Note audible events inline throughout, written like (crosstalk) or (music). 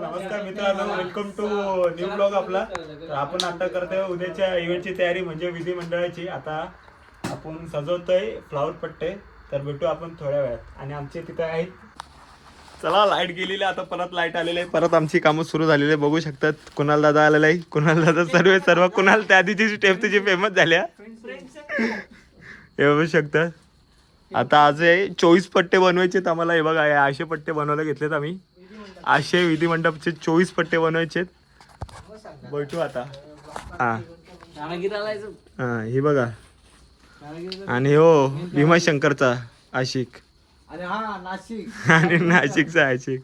नमस्कार मित्रांनो welcome to new blog आपला. तर आपण आता करतोय उद्याच्या इव्हेंटची तयारी म्हणजे विधी मंडळाची. आता आपण सजवतोय फ्लावर पट्टे तर भेटू आपण थोड्या वेळात. आणि आमचे तिथे आहेत चला लाइट गेलेली आता परत लाइट आलेली आहे. परत आमची कामं सुरू झालेली आहे बघू शकतात. कुणाल दादा आलेला आहे. कुणाल दादा सर्व सर्व कुणाल त्या आधीची स्टेप तुझी फेमस झाल्या. हे बघू शकतात आता आज आहे चोवीस पट्टे बनवायचे आम्हाला. हे बघा असे पट्टे बनवायला घेतलेत आम्ही. आशे विधी मंडपचे चोवीस पट्टे बनवायचे बैठू आता. हा. हा हे बघा. आणि हो भीमाशंकरचा आशिक. हा आणि नाशिकचा आशिक.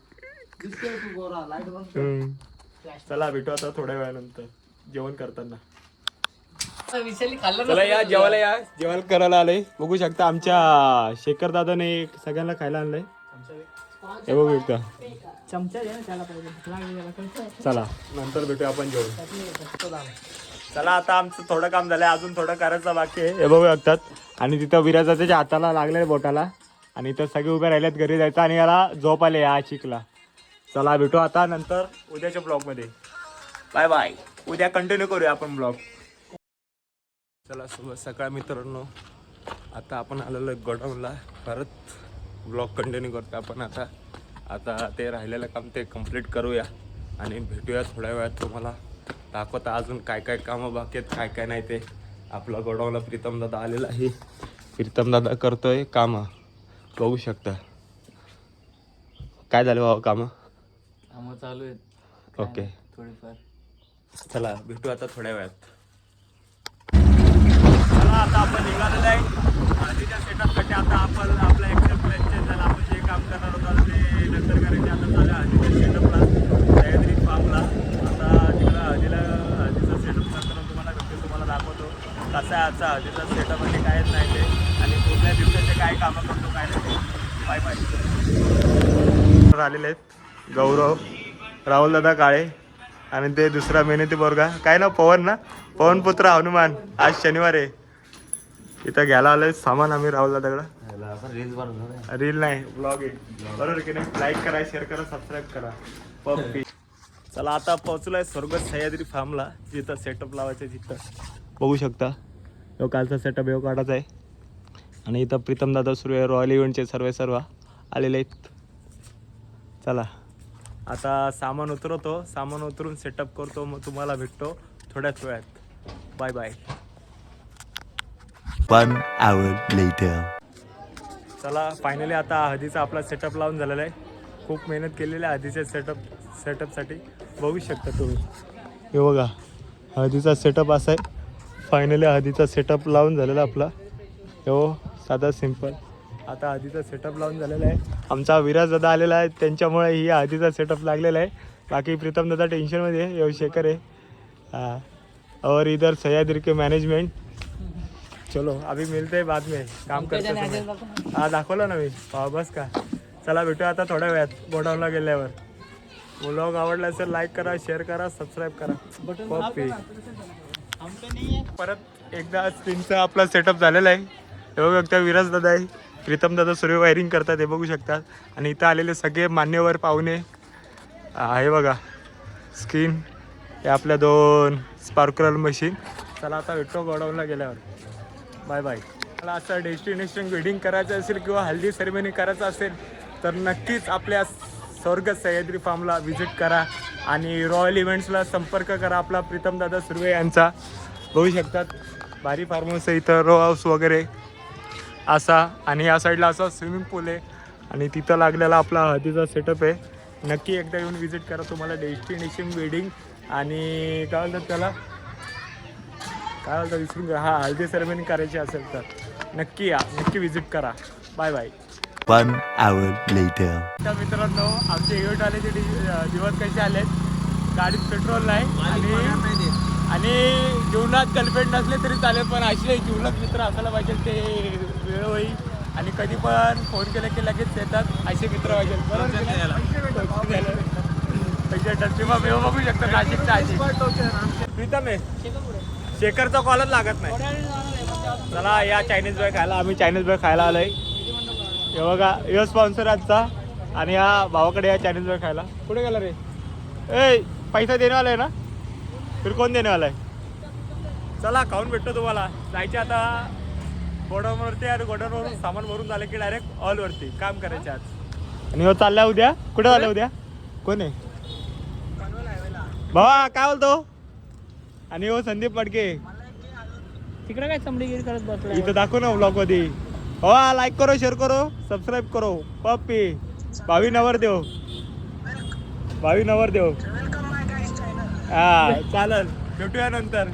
चला भेटू आता थोड्या वेळानंतर जेवण करताना. चला या जेवायला या. जेवण करायला आलंय. बघू शकता आमच्या शेखर दादाने सगळ्यांना खायला आणलंय. हे बघू शकता. चमचा दे ना त्याला पाहिजे. लागले त्याला कळतं? चला. नंतर भेटूया आपण जेवण. चला आता आमचं थोडं काम झालंय. अजून थोडं करायचं बाकी आहे. हे बघू शकतात आणि तिथं विराजा त्याच्या हाताला लागले बोटाला आणि इथं सगळे उभे राहिलेत घरी जायचं आणि याला झोप आले या चिकला चला भेटू आता नंतर उद्याच्या ब्लॉगमध्ये. बाय बाय उद्या कंटिन्यू करूया आपण ब्लॉग. चला सुबह सकाळ मित्रांनो. आता आपण आलेलो आहे गोडाऊनला. परत ब्लॉग कंटिन्यू करतो आपण आता. आता ते राहिलेलं काम ते कंप्लीट करूया आणि भेटूया थोड्या वेळात तुम्हाला. दाखवता अजून काय काय कामं बाकी आहेत काय काय नाही ते. आपला गोडाऊनला प्रीतम दादा आलेला आहे. प्रीतम दादा करतोय कामं. बघू शकता. काय झालं बाबा कामं? कामं चालू आहेत. ओके. थोडीफार. चला भेटू आता थोड्या वेळात. चला आता आपण निघालेलं आहे. हळदीच्या सेटअपसाठी आता आपण आपलं एक्सेप्ट आपण काम करणार होता. ते नंतर करायचे. आता झालं हळदीच्या सेटअपला सह्याद्री फार्मला आता तिकडं हळदीला हळदीचा सेटअप करताना तुम्हाला व्यक्ती तुम्हाला दाखवतो. कसा आहे आजचा हळदीचा सेटअप आणि कायच नाही ते. आणि पूर्ण दिवसाचे काय कामं करतो काय नाही ते. Bye bye. आलेले आहेत. गौरव राहुल दादा काळे आणि ते दुसरा मेहनती बोरगा काय ना पवन ना? पवन पुत्र हनुमान. आज शनिवार आहे. इथं घ्यायला आलोय सामान आम्ही राहुल दादाकडं रील नाही ब्लॉग आहे. बरोबर की नाही? लाईक करा शेअर करा सबस्क्राईब करा. पप्पी चला आता पोहोचलोय स्वर्गत सह्याद्री फार्मला जिथं सेटअप लावायचं तिथं. बघू शकता. यो कालचा सेटअप यो काढायचा आहे. आणि इथं प्रीतम दादा सुरू आहे रॉयल इव्हेंटचे सर्व सर्व आलेले आहेत. चला. आता सामान उतरवतो. सामान उतरून सेटअप करतो मग तुम्हाला भेटतो थोड्याच वेळात. Bye bye One hour later. चला फायनली आता हळदीचा आपला सेटअप लावून झालेला आहे. खूप मेहनत केलेली आहे हळदीच्या सेटअप सेटअपसाठी बघू शकता तुम्ही. हे बघा हळदीचा सेटअप असा आहे. फायनली हळदीचा सेटअप लावून झालेला आपला. हो साधा सिंपल आता हळदीचा सेटअप लावून झालेला आहे. आमचा विराज दादा आलेला आहे. त्यांच्यामुळे ही हळदीचा सेटअप लागलेला आहे. बाकी प्रीतम दादा टेन्शनमध्ये आहे. यो हो, शेखर आहे. और इधर सह्याद्री के चलो अभी मिलते हैं बाद में काम करते हा दाखवलं ना मी बस का। चला भेटूया आता थोड्या वेळात गोडाऊनला गेल्यावर. ब्लॉग आवडला असेल लाईक करा शेअर करा सबस्क्राईब करा. पप्पी परत एकदा स्क्रीनचा आपला सेटअप झालेला आहे. हे बघू शकता विराज दादा आहे. प्रीतम दादा सूर्य वायरिंग करतात हे बघू शकतात. आणि इथं आलेले सगळे मान्यवर पाहुणे. हा, हे बघा स्क्रीन हे आपल्या दोन स्पार्कल मशीन चला आता भेटतो गोडाऊनला गेल्यावर. Bye bye. मला असं डेस्टिनेशन वेडिंग करायचं असेल किंवा हल्दी सेरेमनी करायचं असेल तर नक्कीच आपल्या स्वर्ग सह्याद्री फार्मला व्हिजिट करा आणि रॉयल इव्हेंट्सला संपर्क करा आपला प्रीतमदादा सुर्वे यांचा. बघू शकतात भारी फार्म हाऊस आहे इथं रो हाऊस वगैरे असा. आणि या साईडला असा स्विमिंग पूल आहे. आणि तिथं लागलेला आपला हळदीचा सेटअप आहे. नक्की एकदा येऊन व्हिजिट करा तुम्हाला डेस्टिनेशन वेडिंग आणि काय म्हणतात त्याला? काय बोलतात विसरून हा हळदी सेरेमनी करायची असेल तर. नक्की या नक्की व्हिजिट करा. Bye bye hour later. तर मित्रांनो आमचे इव्हेंट दि- अं, दिवस कसे आलेत? गाडीत पेट्रोल नाही आणि आणि जीवनात गर्लफ्रेंड नसले तरी चालेल पण असे जीवनात मित्र असायला पाहिजे ते वेळोवेळी आणि कधी पण फोन केला की लगेच येतात असे मित्र पाहिजे. बरोबर वेळ बघू शकतो नाशिकचा प्रीतम आहे. शेखरचा कॉलच लागत नाही. चला या चायनीज बॅग खायला. आम्ही चायनीज बॅग खायला आलोय. हे बघा यो स्पॉन्सर आजचा. आणि या भावाकडे या चायनीज बॅग खायला. कुठे गेला रे? ए पैसा देने वाला है ना? फिर कौन देने वाला है चला खाऊन भेटतो तुम्हाला. जायचे आता गोडाऊनवरती आणि गोडाऊनवरून सामान भरून झालं की डायरेक्ट ऑलवरती काम करायचे आज. आणि हो चालल्या उद्या. कुठे चालल्या उद्या? कोण आहे? भावा काय बोलतो? आणि हो संदीप मडके तिकडे काय चमडीगिरी करत बसलाय? इथं दाखव ना ब्लॉगमध्ये हो लाईक करो शेअर करो सबस्क्राईब करो. पप्पी भावी नवर देव भावी नवर देव हा चालेल. भेटूया नंतर.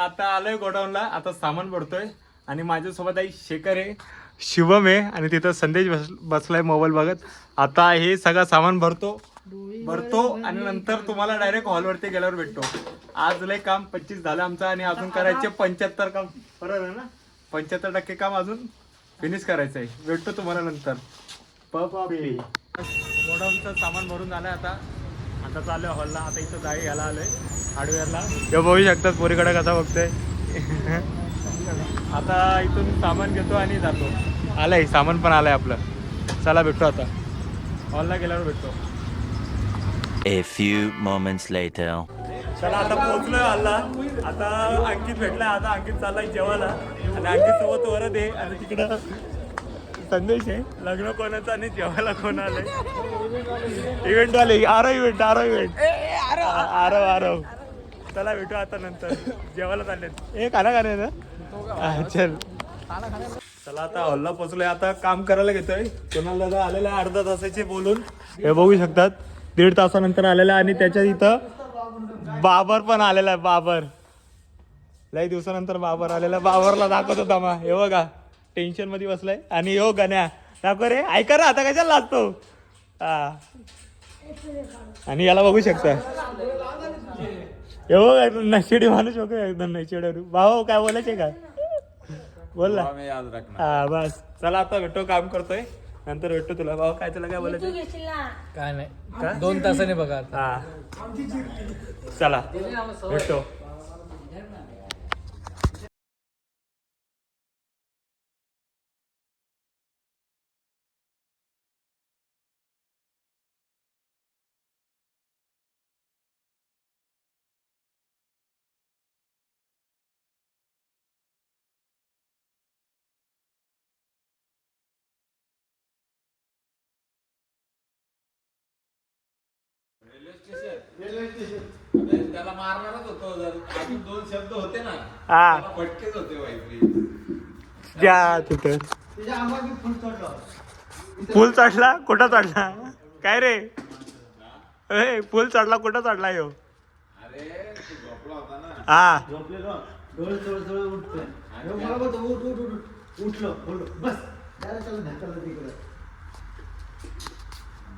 आता आलोय गोडाऊनला. आता सामान भरतोय. आणि माझ्यासोबत आई शेखर आहे. शिवम आहे. आणि तिथं संदेश बस बसलाय मोबाईल बघत. आता हे सगळं सामान भरतो. भरतो आणि नंतर तुम्हाला डायरेक्ट हॉलवरती गेल्यावर भेटतो. आज लय काम पच्चीस झालं आमचं आणि अजून करायचे पंच्याहत्तर काम. बरोबर आहे ना? पंच्याहत्तर टक्के काम अजून फिनिश करायचं आहे भेटतो तुम्हाला नंतर. पपी गोडाऊनचं सामान भरून झालंय आता. आता चालू आहे हॉलला. आता इथं जाळी घ्यायला आलोय. हार्डवेअरला हे बघू शकतात पोरीकडे कसा बघतोय. आता इथून सामान घेतो आणि जातो. आलंय सामान पण आलंय आपलं. चला भेटतो आता. हॉलला गेल्यावर भेटतो. A few moments later. चला आता पोहोचलोय हॉलला. आता अंकित भेटलाय आता अंकित चाललाय जेवायला. आणि अंकित सोबत वरद आहे आणि तिकडं संदेश आहे लग्न कोणाचं आणि जेवायला कोण आलंय? इव्हेंट वाले आरो इव्हेंट आरो इव्हेंट आरव आरव चला भेटू आता नंतर. जेवायला चाललेत. ए खाना खाणे ना? हा, चल. चला आता हॉलला पोचलोय आता काम करायला घेतोय. कोणाला दादा आलेला आहे अर्धा तासाचे बोलून. हे बघू शकतात. दीड तासानंतर आलेला आहे आणि त्याच्या इथं बाबर पण आलेला आहे बाबर. लई दिवसानंतर बाबर आलेला बाबरला दाखवत होता मा हे बघा टेन्शनमध्ये बसलाय. आणि हो गण्या. दाखव रे ऐका रे आता कशाला लागतो हा. आणि याला बघू शकता बघ नशिडी माणूस बघ एकदम नशिडी भाऊ काय बोलायचे का? बोल ना. हा बस. चला आता भेटतो काम करतोय. नंतर भेटतो तुला. भाऊ काय तुला काय बोलायचं? काय का? नाही दोन तासाने बघा आता. हा. चला. भेटतो. त्याला मारणारच होतो. जर अजून दोन शब्द होते ना हा. त्याला फटकेच होते द्या तिथं. पूल चढला. कुठं चढला? काय रे? ए पूल चढला कुठं चढला यो? अरे तू झोपला होता ना. हा.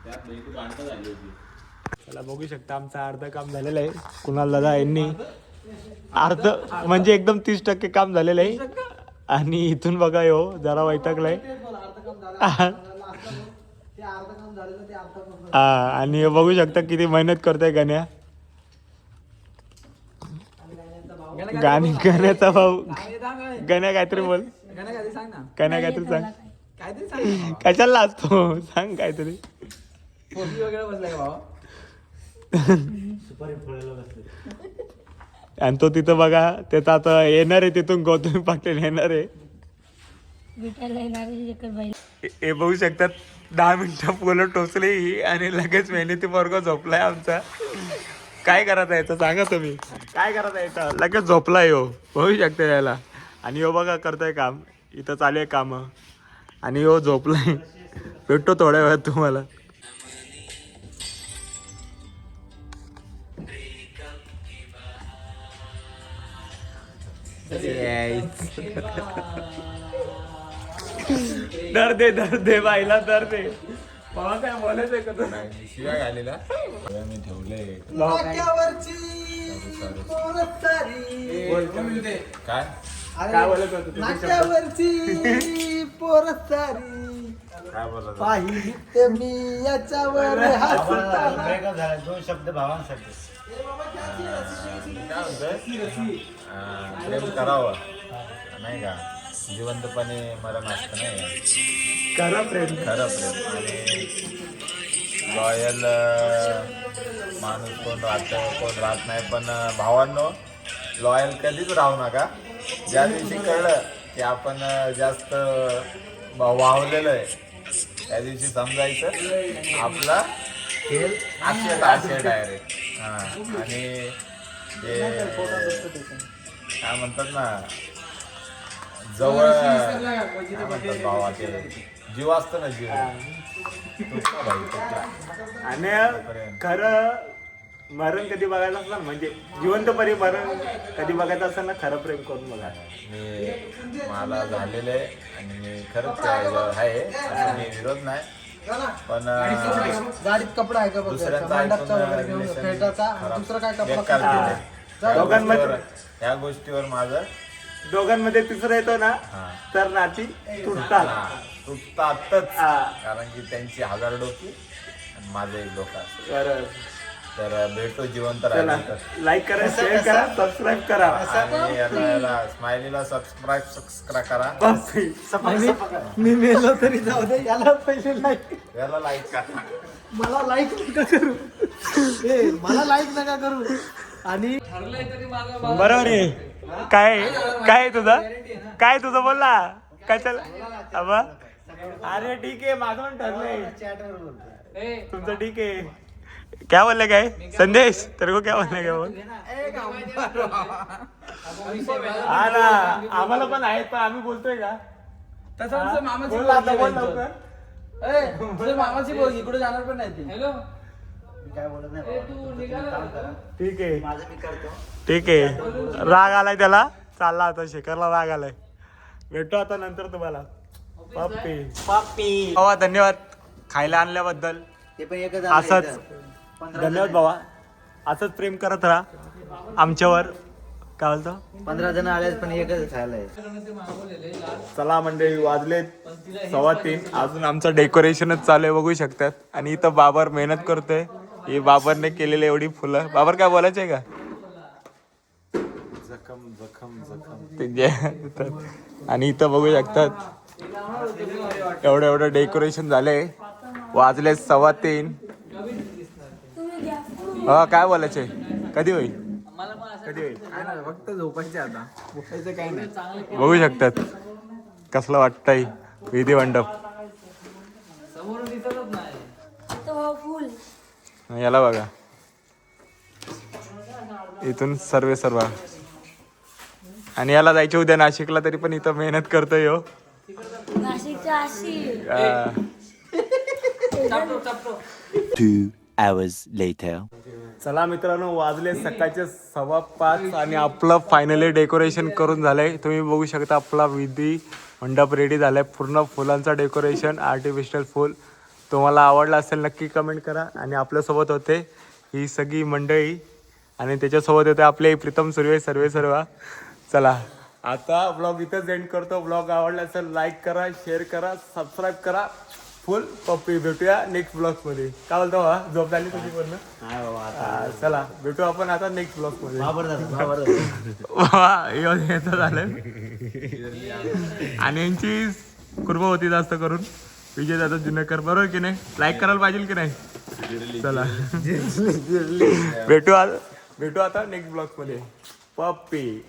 त्यात नाही तू भांडणं झाली होती. चला बघू शकता आमचं अर्ध काम झालेलं आहे. कुणाल दादा यांनी अर्ध म्हणजे एकदम तीस टक्के काम झालेलं आहे. आणि इथून बघा यो जरा वैतागलाय. हा आणि हे बघू शकता किती मेहनत करतोय गण्या. गाणी गण्याचा भाऊ. गण्या काहीतरी बोल. गण्या काहीतरी सांग. कशाला असतो सांग काहीतरी. आणि तो तिथं बघा त्याचा आता येणार आहे तिथून गौतमी पाटील येणार आहे. हे- बघू शकतात दहा मिनिटं पोलं टोचले ही आणि लगेच मेहनती वर्ग झोपलाय आमचा. काय करायचं याचं? सांगा तुम्ही. काय करायचं याचं? लगेच झोपलाय हो बघू शकता याला. आणि हो बघा करतोय काम. इथं चालू आहे कामं. आणि हो झोपलाय. भेटतो थोड्या वेळात तुम्हाला. दर दे दर दे बाईला दर दे मला काय बोलायचंय का तुला शिवाय आलेला मी ठेवले काय काय बोलत होतं तू? नाट्यावरची पोरसारी काय बोलत पाहिली ते मी याच्यावर. दोन शब्द भावांसाठी काय म्हणतोय प्रेम करावं नाही का जिवंतपणे मरण असतं नाही का? प्रेम खरं प्रेम आणि लॉयल माणूस कोण राहतं कोण राहत नाही पण भावांनो लॉयल कधीच राहू नका ज्या दिवशी कळलं की आपण जास्त वावलेलं आहे त्या दिवशी समजायचं आपला खेळ असे असे डायरेक्ट हां आणि जे काय म्हणतात ना जवळ काय म्हणतात भावा ते जीव असतो ना जीव. तुटला भाई तुटला आणि खरं मरण कधी बघायला असलं ना, म्हणजे जिवंतपणे मरण कधी बघायचं असेल ना खरं प्रेम करून बघा. मी मला झालेलं आहे आणि मी खरंच आहे. असं मी विरोध नाही. पण गाडीत कपडा आहे का बघ दुसऱ्यांचा मांडपचा ऐकून वगैरे घेऊन relation फेटाचा खराब. दुसरा काय कपडा बेकार खराब. केलंय. जा. या दोघांमध्ये- गोष्टीवर- या गोष्टीवर माझं दोघांमध्ये तिसरं येतो ना हा. तर नाती तुटतात हा, तुटतातच हा. कारण की त्यांची हजार डोकी आणि माझं एक डोकं असतं. बरं. तर भेटतो जिवंत लाईक करा शेअर करा सबस्क्राईब करा. आणि याला- याला स्माइलीला सबस्क्राईब सबस्क्राईब करा. बापरे. मी मेलो तरी जाऊ दे याला पहिले लाईक याला लाईक करा. मला लाईक नका करू. ए मला लाईक नका करू. आणि बरोबर आहे. काय काय आहे तुझं? काय तुझं बोल ना काय चल अबा. अरे ठीक आहे माझं पण ठरलंय तुमचं ठीक आहे. क्या बोलले काय संदेश? तेरे को क्या बोलले काय बोल? हा ना आम्हाला पण आहेत पण आम्ही बोलतोय का? हा? बोल ना आता, बोल लवकर. तुझ्या मामाची बोल इकडे जाणार पण नाही ती. ठीक आहे. ठीक आहे. राग आलाय त्याला. चालला आता शेखरला राग आलाय. भेटतो आता नंतर तुम्हाला. पप्पी. पप्पी. बाबा धन्यवाद. खायला आणल्याबद्दल. ते पण एकच असंच. धन्यवाद बाबा. असंच प्रेम करत राहा. आमच्यावर काय बोलतो? पंधरा जण आले पण एकच खायला चला मंडळी वाजलेत सव्वा तीन. अजून आमचं डेकोरेशनच चालू आहे बघू शकतात. आणि इथं बाबर मेहनत करतोय. ही बाबरने केलेली एवढी फुलं. बाबर काय बोलायचंय का? जखम जखम जखम. आणि इथं बघू शकतात. एवढं एवढं डेकोरेशन झालंय. वाजले सव्वा तीन. हा काय बोलायचंय? कधी होईल? कधी होईल? फक्त झोपायचे आता. झोपायचं काय नाही. बघू शकतात. कसलं वाटतंय विधी मंडप. तो फुल. याला बघा. इथून सर्वे सर्व. आणि याला जायचे उद्या नाशिकला तरी पण इथं मेहनत करतोय हो. नाशिकच्या hours later. चला मित्रांनो वाजले सकाळचे सव्वा पाच आणि आपलं फायनली डेकोरेशन करून झालंय. तुम्ही बघू शकता आपला विधी मंडप रेडी झालाय. पूर्ण फुलांचा डेकोरेशन आर्टिफिशियल फुल. तुम्हाला आवडला असेल नक्की कमेंट करा. आणि आपल्यासोबत होते ही सगळी मंडळी. आणि त्याच्यासोबत होते आपले प्रीतम सुर्वे सर्वे सर्व. चला आता ब्लॉग इथंच एंड करतो. ब्लॉग आवडला असेल लाईक करा शेअर करा सबस्क्राईब करा. फुल पप्पी. भेटूया नेक्स्ट ब्लॉगमध्ये. काय बोलतो हा झोप झाली तुझी पूर्ण? हा, चला. भेटू आपण आता नेक्स्ट ब्लॉगमध्ये. वा, एवढं याचं झालं. आणि यांची कृपा होती जास्त करून. विजय दादा जुनेकर. बरोबर की नाही? लाईक करायला पाहिजे की नाही? चला. (laughs) भेटू आ- भेटू आता नेक्स्ट ब्लॉगमध्ये. पप्पी.